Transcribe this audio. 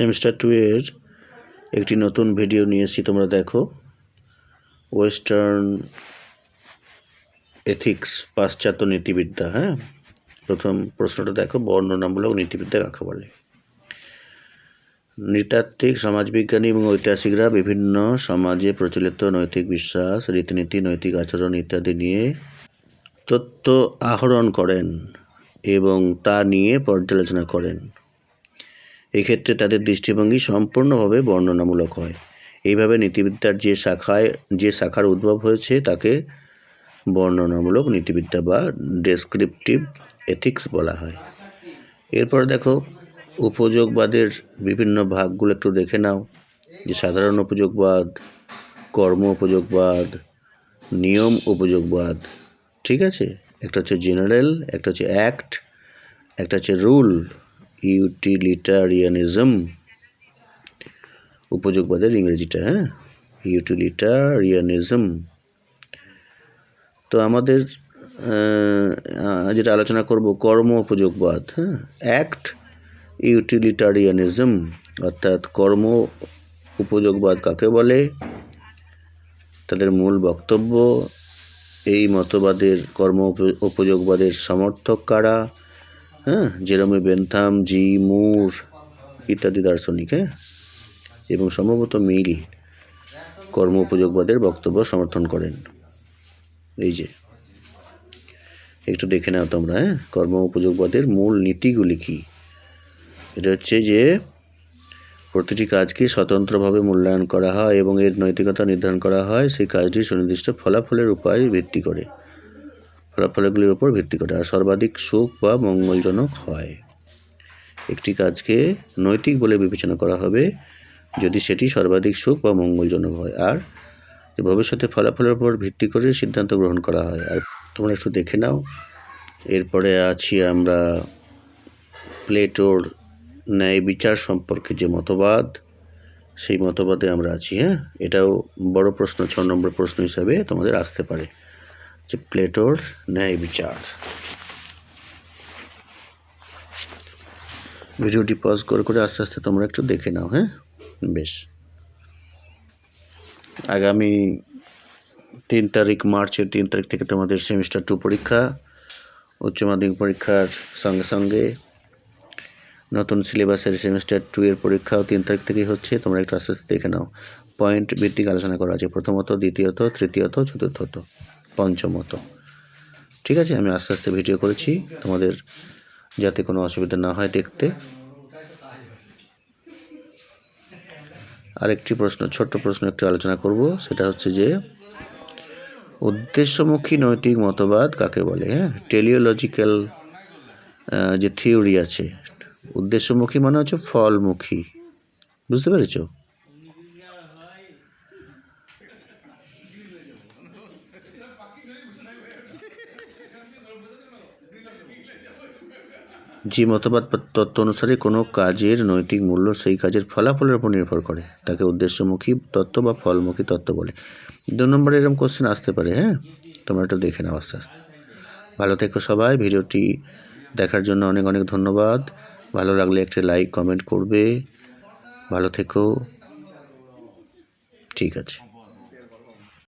Semester two এর একটি নতুন ভিডিও নিয়ে নিয়েছি, তোমরা দেখো। ওয়েস্টার্ন এথিক্স পাশ্চাত্য নীতিবিদ্যা হ্যাঁ? প্রথম প্রশ্নটা দেখো, বর্ণনামূলক নীতিবিদ্যা কাকে বলে। নৃতাত্ত্বিক, সমাজবিজ্ঞানী এবং ঐতিহাসিকরা বিভিন্ন সমাজে প্রচলিত নৈতিক বিশ্বাস, রীতিনীতি, নৈতিক আচরণ ইত্যাদি নিয়ে তথ্য আহরণ করেন এবং তা নিয়ে পর্যালোচনা করেন। এক্ষেত্রে তাদের দৃষ্টিভঙ্গি সম্পূর্ণভাবে বর্ণনামূলক হয়। এইভাবে নীতিবিদ্যার যে শাখায়, যে শাখার উদ্ভব হয়েছে, তাকে বর্ণনামূলক নীতিবিদ্যা বা ডেসক্রিপটিভ এথিক্স বলা হয়। এরপর দেখো, উপযোগবাদের বিভিন্ন ভাগগুলো একটু দেখে নাও। যে সাধারণ উপযোগবাদ, কর্ম উপযোগবাদ, নিয়ম উপযোগবাদ, ঠিক আছে? একটা হচ্ছে জেনারেল একটা হচ্ছে অ্যাক্ট একটা হচ্ছে রুল ইউটিলিটারিয়ানিজম উপযোগবাদের ইংরেজিটা হ্যাঁ? ইউটিলিটারিয়ানিজম তো আমাদের যেটা আলোচনা করব কর্ম উপযোগবাদ হ্যাঁ? অ্যাক্ট ইউটিলিটারিয়ানিজম অর্থাৎ কর্ম উপযোগবাদ কাকে বলে? তাদের মূল বক্তব্য, এই মতবাদের কর্ম উপযোগবাদের সমর্থক কারা? হ্যাঁ জেরমি বেনথাম, জি, মুর ইত্যাদি দার্শনিক হ্যাঁ? এবং সম্ভবত মিল কর্ম উপযোগবাদের বক্তব্য সমর্থন করেন। এই যে, একটু দেখে নাও তোমরা হ্যাঁ? কর্ম উপযোগবাদের মূল নীতিগুলি কী? এটা হচ্ছে যে, প্রতিটি কাজকে স্বতন্ত্রভাবে মূল্যায়ন করা হয় এবং এর নৈতিকতা নির্ধারণ করা হয়। সেই কাজটি সুনির্দিষ্ট ফলাফলের উপায় ভিত্তি করে। ফলাফলগুলির উপর ভিত্তি করে, আর সর্বাধিক সুখ বা মঙ্গলজনক হয়। একটি কাজকে নৈতিক বলে বিবেচনা করা হবে যদি সেটি সর্বাধিক সুখ বা মঙ্গলজনক হয়, আর ভবিষ্যতে ফলাফলের উপর ভিত্তি করে সিদ্ধান্ত গ্রহণ করা হয়। আর তোমরা একটু দেখে নাও। এরপরে আছি আমরা প্লেটোর ন্যায় বিচার সম্পর্কে যে মতবাদ, সেই মতবাদে আমরা আছি হ্যাঁ? এটাও বড় প্রশ্ন, ছ নম্বর প্রশ্ন হিসাবে তোমাদের আসতে পারে। যে প্লেটোর ন্যায় বিচার। ভিডিওটি পজ করে করে আস্তে আস্তে তোমরা একটু দেখে নাও হ্যাঁ? বেশ। আগামী তিন তারিখ, মার্চের তিন তারিখ থেকে তোমাদের সেমিস্টার টু পরীক্ষা, উচ্চ মাধ্যমিক পরীক্ষার সঙ্গে সঙ্গে নতুন সিলেবাসের সেমিস্টার টু এর পরীক্ষাও তিন তারিখ থেকেই হচ্ছে। তোমরা একটু আস্তে আস্তে দেখে নাও। পয়েন্ট ভিত্তিক আলোচনা করা আছে প্রথমত, দ্বিতীয়ত, তৃতীয়ত, চতুর্থত। পঞ্চমত। ঠিক আছে, আমি আস্তে আস্তে ভিডিও করেছি। তোমাদের যাতে কোনো অসুবিধা না হয় দেখতে। আরেকটি প্রশ্ন, ছোট্ট প্রশ্ন একটু আলোচনা করব। সেটা হচ্ছে যে, উদ্দেশ্যমুখী নৈতিক মতবাদ কাকে বলে? হ্যাঁ টেলিওলজিক্যাল যে থিওরি আছে, উদ্দেশ্যমুখী মানে হচ্ছে ফলমুখী। বুঝতে পেরেছ? যে মতবাদ তত্ত্ব অনুসারে কোনো কাজের নৈতিক মূল্য সেই কাজের ফলাফলের উপর নির্ভর করে। তাকে উদ্দেশ্যমুখী তত্ত্ব বা ফলমুখী তত্ত্ব বলে। দু নম্বরে এরকম কোশ্চেন আসতে পারে হ্যাঁ? তোমরা একটু দেখে নাও আস্তে আস্তে। ভালো থেকো সবাই, ভিডিওটি দেখার জন্য অনেক অনেক ধন্যবাদ। ভালো লাগলে একটি লাইক কমেন্ট করবে। ভালো থেকো। ঠিক আছে।